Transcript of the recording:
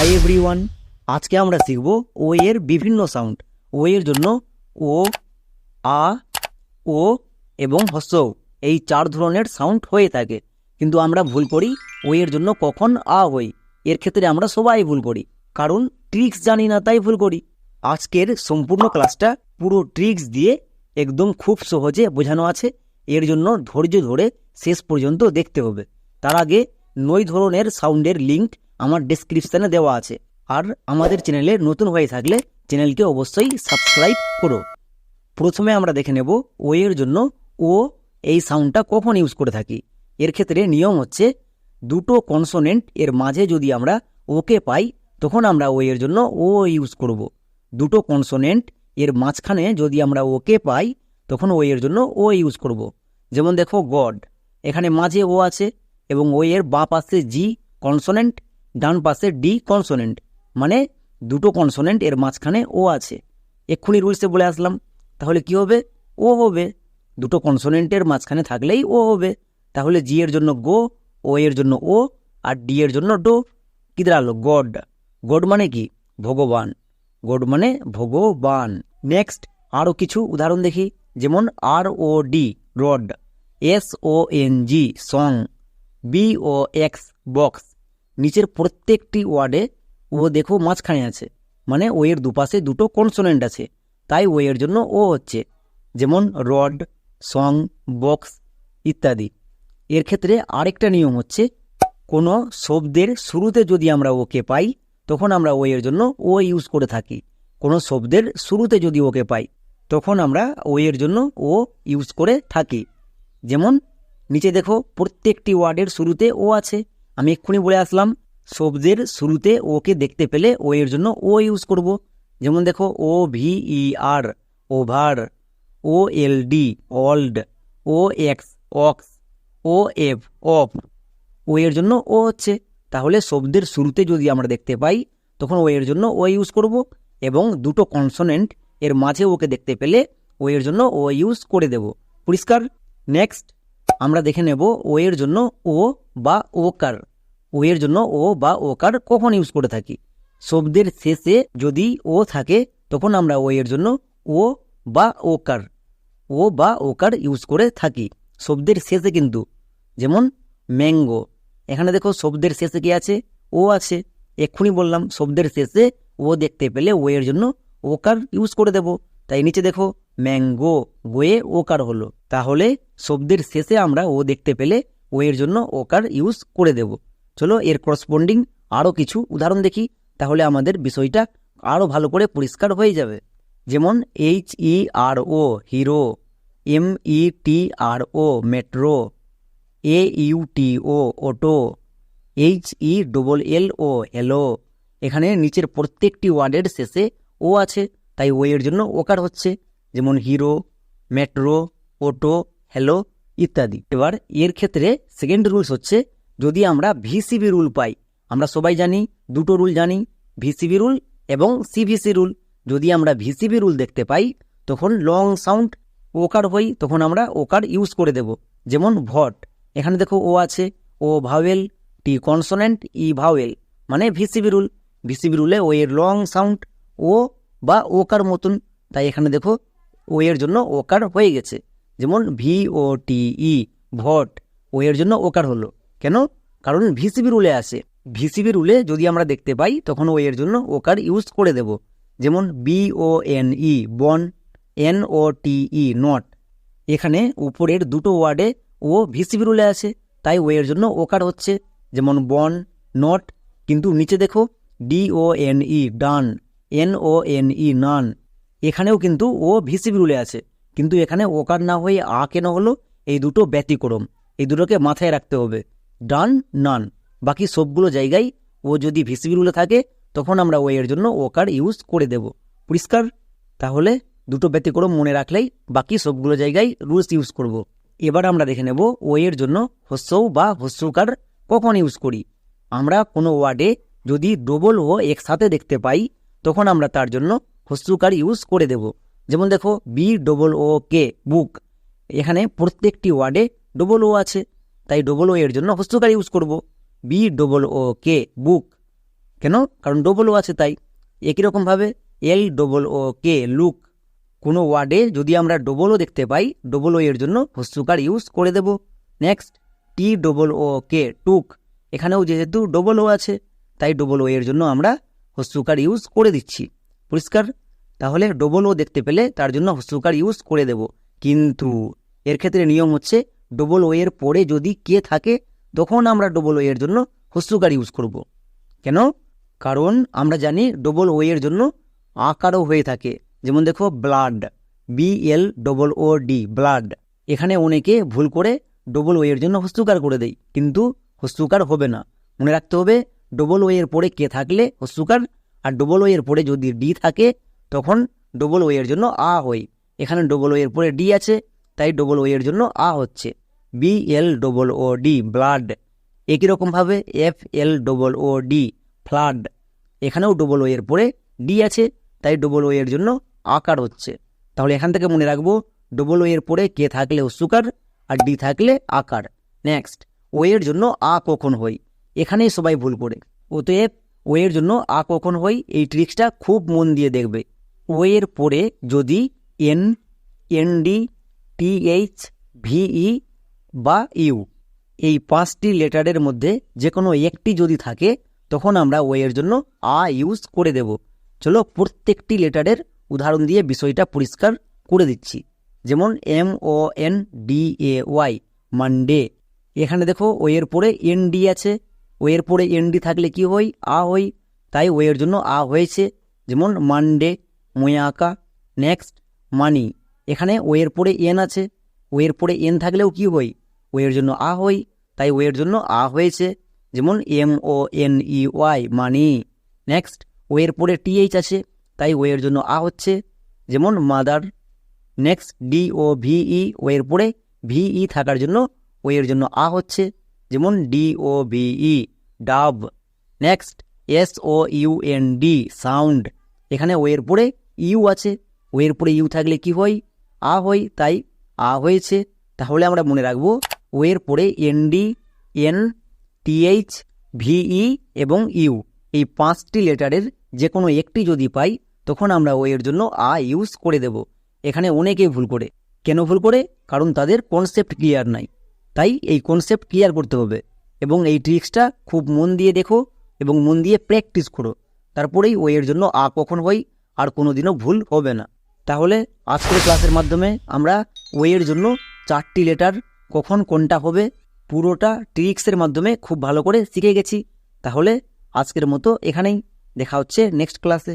Hi everyone আজকে আমরা শিখব ও এর বিভিন্ন সাউন্ড ও এর জন্য ও আ ও এবং হস্য এই চার ধরনের সাউন্ড হয়ে থাকে। কিন্তু আমরা ভুল করি ও এর জন্য কখন আ হই এর ক্ষেত্রে আমরা সবাই ভুল করি। কারণ ট্রিক্স জানি না, তাই ভুল করি। আজকের সম্পূর্ণ ক্লাসটা পুরো ট্রিক্স দিয়ে একদম খুব সহজে বোঝানো আছে। এর জন্য ধৈর্য ধরে শেষ পর্যন্ত দেখতে হবে। তার আগে নই ধরনের সাউন্ডের লিঙ্ক আমার ডেসক্রিপশানে দেওয়া আছে। আর আমাদের চ্যানেলে নতুন হয়ে থাকলে চ্যানেলকে অবশ্যই সাবস্ক্রাইব করো। প্রথমে আমরা দেখে নেব ও এর জন্য ও এই সাউন্ডটা কখন ইউজ করে থাকি। এর ক্ষেত্রে নিয়ম হচ্ছে দুটো কনসোনেন্ট এর মাঝে যদি আমরা ওকে পাই, তখন আমরা ও এর জন্য ও ইউজ করব। দুটো কনসোনেন্ট এর মাঝখানে যদি আমরা ওকে পাই, তখন ও এর জন্য ও ইউজ করব। যেমন দেখো গড, এখানে মাঝে ও আছে এবং ও এর বাঁ পাশে জি কনসোনেন্ট ডান পাশে ডি কনসোনেন্ট মানে দুটো কনসোনেন্ট এর মাঝখানে ও আছে। এক্ষুনি রুলসে বলে আসলাম, তাহলে কি হবে? ও হবে। দুটো কনসোনেন্টের মাঝখানে থাকলেই ও হবে। তাহলে জি এর জন্য গো, ও এর জন্য ও, আর ডি এর জন্য ডো। কি দাঁড়াল? গড। গড মানে কি? ভগবান। গড মানে ভগবান। নেক্সট আরও কিছু উদাহরণ দেখি, যেমন R O D, rod. S O N G, song. B O X, box. নিচের প্রত্যেকটি ওয়ার্ডে ও দেখো মাঝখানে আছে। মানে ও এর দুপাশে দুটো কনসোনেন্ট আছে। তাই ও এর জন্য ও হচ্ছে। যেমন রড, সং, বক্স ইত্যাদি। এর ক্ষেত্রে আরেকটা নিয়ম হচ্ছে, কোনো শব্দের শুরুতে যদি আমরা ওকে পাই, তখন আমরা ও এর জন্য ও ইউজ করে থাকি। কোনো শব্দের শুরুতে যদি ওকে পাই, তখন আমরা ও এর জন্য ও ইউজ করে থাকি। যেমন, নিচে দেখো প্রত্যেকটি ওয়ার্ডের শুরুতে ও আছে। আমি এক্ষুনি বলে আসলাম শব্দের শুরুতে ওকে দেখতে পেলে ও এর জন্য ও ইউজ করব। যেমন দেখো O V E R over O L D old O X ox O F of. O এর জন্য ও হচ্ছে। তাহলে শব্দের শুরুতে যদি আমরা দেখতে পাই, তখন ও এর জন্য ও ইউজ করব এবং দুটো কনসোনেন্ট এর মাঝে ওকে দেখতে পেলে ও এর জন্য ও ইউজ করে দেব। পরিষ্কার? নেক্সট আমরা দেখে নেব ও এর জন্য ও বা ওকার ও এর জন্য ও বা ওকার কখন ইউজ করে থাকি? শব্দের শেষে যদি ও থাকে, তখন আমরা ও এর জন্য ও বা ওকার ও বা ওকার ইউজ করে থাকি। শব্দের শেষে কিন্তু, যেমন ম্যাঙ্গো। এখানে দেখো শব্দের শেষে কি আছে? ও আছে। এক্ষুনি বললাম, শব্দের শেষে ও দেখতে পেলে ও এর জন্য ওকার ইউজ করে দেব। তাই নিচে দেখো ম্যাঙ্গো, ওয়ে ওকার হলো। তাহলে শব্দের শেষে আমরা ও দেখতে পেলে ও এর জন্য ওকার ইউজ করে দেব। চলো এর করসপন্ডিং আরও কিছু উদাহরণ দেখি, তাহলে আমাদের বিষয়টা আরও ভালো করে পরিষ্কার হয়ে যাবে। যেমন H E R O hero M E T R O metro A U T O auto H E double L O hello এখানে নিচের প্রত্যেকটি ওয়ার্ডের শেষে ও আছে, তাই ও এর জন্য ওকার হচ্ছে। যেমন হিরো, মেট্রো, অটো, হ্যালো ইত্যাদি। এবার এর ক্ষেত্রে সেকেন্ড রুলস হচ্ছে, যদি আমরা ভিসিবি রুল পাই, আমরা সবাই জানি, দুটো রুল জানি ভিসিবি রুল এবং সিভিসি রুল যদি আমরা ভিসিবি রুল দেখতে পাই, তখন লং সাউন্ড ওকার হই, তখন আমরা ওকার ইউজ করে দেব। যেমন ভট, এখানে দেখো ও আছে, O vowel T consonant E vowel মানে ভিসিবি রুল ভিসিবি রুলে ও এর লং সাউন্ড ও বা ওকার মতন। তাই এখানে দেখো ও এর জন্য ওকার হয়ে গেছে। যেমন ভি ও টি ই, ভট, ও এর জন্য ওকার হলো। কেন? কারণ ভিসিবি রুলে আসে ভিসিবি রুলে যদি আমরা দেখতে পাই, তখন ও এর জন্য ওকার ইউজ করে দেব। যেমন বি ও এন ই, বন, N O T E, not. এখানে উপরের দুটো ওয়ার্ডে ও ভিসিবি রুলে আছে, তাই ও এর জন্য ওকার হচ্ছে। যেমন বন, নট, কিন্তু নিচে দেখো, D O N E, done, N O N E, none. এখানেও কিন্তু ও ভিসিবি রুলে আছে। কিন্তু এখানে ওকার না হয়ে আ কেন হলো? এই দুটো ব্যতিক্রম। এই দুটোকে মাথায় রাখতে হবে। ডান, নান। বাকি সবগুলো জায়গায় ও যদি ভিসিবি রুলে থাকে, তখন আমরা ও এর জন্য ওকার ইউজ করে দেব। পরিষ্কার? তাহলে দুটো ব্যতিক্রম মনে রাখলেই বাকি সবগুলো জায়গায় রুলস ইউজ করব। এবার আমরা দেখে নেব ও এর জন্য হস্যৌ বা হস্যকার কখন ইউজ করি। আমরা কোনো ওয়ার্ডে যদি ডবল ও একসাথে দেখতে পাই, তখন আমরা তার জন্য হস্যকার ইউজ করে দেব যেমন দেখো বি ডবল ও কে বুক এখানে প্রত্যেকটি ওয়ার্ডে ডবল ও আছে তাই ডবল ও এর জন্য হস্তকার ইউজ করব B double O K book কেন কারণ ডবল ও আছে তাই একই রকমভাবে এল ডবল ও কে লুক কোনো ওয়ার্ডে যদি আমরা ডবল ও দেখতে পাই ডবল ও এর জন্য হস্যকার ইউজ করে দেব নেক্সট টি ডবল ও কে টুক এখানেও যেহেতু ডবল ও আছে তাই ডবল ও এর জন্য আমরা হস্যকার ইউজ করে দিচ্ছি পরিষ্কার তাহলে ডবল ও দেখতে পেলে তার জন্য হস্যকার ইউজ করে দেব। কিন্তু এর ক্ষেত্রে নিয়ম হচ্ছে ডবল ও এর পরে যদি কে থাকে, তখন আমরা ডবল ও এর জন্য হস্যকার ইউজ করব। কেন? কারণ আমরা জানি ডবল ও এর জন্য আকারও হয়ে থাকে। যেমন দেখো, blood B L double O D blood. এখানে অনেকে ভুল করে ডবল ও এর জন্য হস্যকার করে দেয়, কিন্তু হস্যকার হবে না। মনে রাখতে হবে ডবল ও এর পরে কে থাকলে হস্যকার আর ডবল ও এর পরে যদি ডি থাকে তখন ডবল ওয়ের জন্য আ হয়। এখানে ডবল ওয়ের পরে ডি আছে, তাই ডবল ওয়ের জন্য আ হচ্ছে। B L double O D blood একই রকমভাবে F L double O D flood এখানেও ডবল ওয়ের পরে ডি আছে, তাই ডবল ওয়ের জন্য আকার হচ্ছে। তাহলে এখান থেকে মনে রাখব ডবল ওয়ের পরে কে থাকলে সুকার আর ডি থাকলে আকার। নেক্সট ওয়ের জন্য আ কখন হই এখানেই সবাই ভুল করে। অতএব ওয়ের জন্য আ কখন হই এই ট্রিক্সটা খুব মন দিয়ে দেখবে। ও এর পরে যদি এন এনডি টিএইচ ভিই বা ইউ এই পাঁচটি লেটারের মধ্যে যে কোনো একটি যদি থাকে, তখন আমরা ওয়ের জন্য আ ইউজ করে দেব। চলো প্রত্যেকটি লেটারের উদাহরণ দিয়ে বিষয়টা পরিষ্কার করে দিচ্ছি। যেমন M O N D A Y, Monday. এখানে দেখো ওয়ের পরে এন ডি আছে। ওয়ের পরে এন ডি থাকলে কি হই আ হই তাই ওয়ের জন্য আ হয়েছে। যেমন মানডে। ময়াকা, নেক্সট, মানি। এখানে ওয়ের পরে এন আছে। ওয়ের পরে এন থাকলেও কি হই? ওয়ের জন্য আ হই, তাই ওয়ের জন্য আ হয়েছে। যেমন M O N E Y, money. Next, ওয়ের পরে টিএইচ আছে, তাই ওয়ের জন্য আ হচ্ছে। যেমন মাদার, নেক্সট, ডি ও ভিই ও এর পরে ভিই থাকার জন্য ওয়ের জন্য আ হচ্ছে। যেমন D O V E dove. Next, S O U N D, sound. এখানে ওয়ের পরে ইউ আছে, ও এর পরে ইউ থাকলে কি হয়? আ হয়, তাই আ হয়েছে। তাহলে আমরা মনে রাখব ও এর পরে এনডি এন টিএইচ ভিই এবং ইউ। এই পাঁচটি লেটারের যে কোনো একটি যদি পাই, তখন আমরা ও এর জন্য আ ইউজ করে দেব। এখানে অনেকেই ভুল করে। কেন ভুল করে? কারণ তাদের কনসেপ্ট ক্লিয়ার নাই। তাই এই কনসেপ্ট ক্লিয়ার করতে হবে। এবং এই ট্রিক্সটা খুব মন দিয়ে দেখো এবং মন দিয়ে প্র্যাকটিস করো। তারপরেই ও এর জন্য আ কখন হয়? আর কোনোদিনও ভুল হবে না। তাহলে আজকের ক্লাসের মাধ্যমে আমরা ওয়ের জন্য চারটি লেটার কখন কোনটা হবে, পুরোটা ট্রিক্সের মাধ্যমে খুব ভালো করে শিখে গেছি। তাহলে আজকের মতো এখানেই, দেখা হচ্ছে নেক্সট ক্লাসে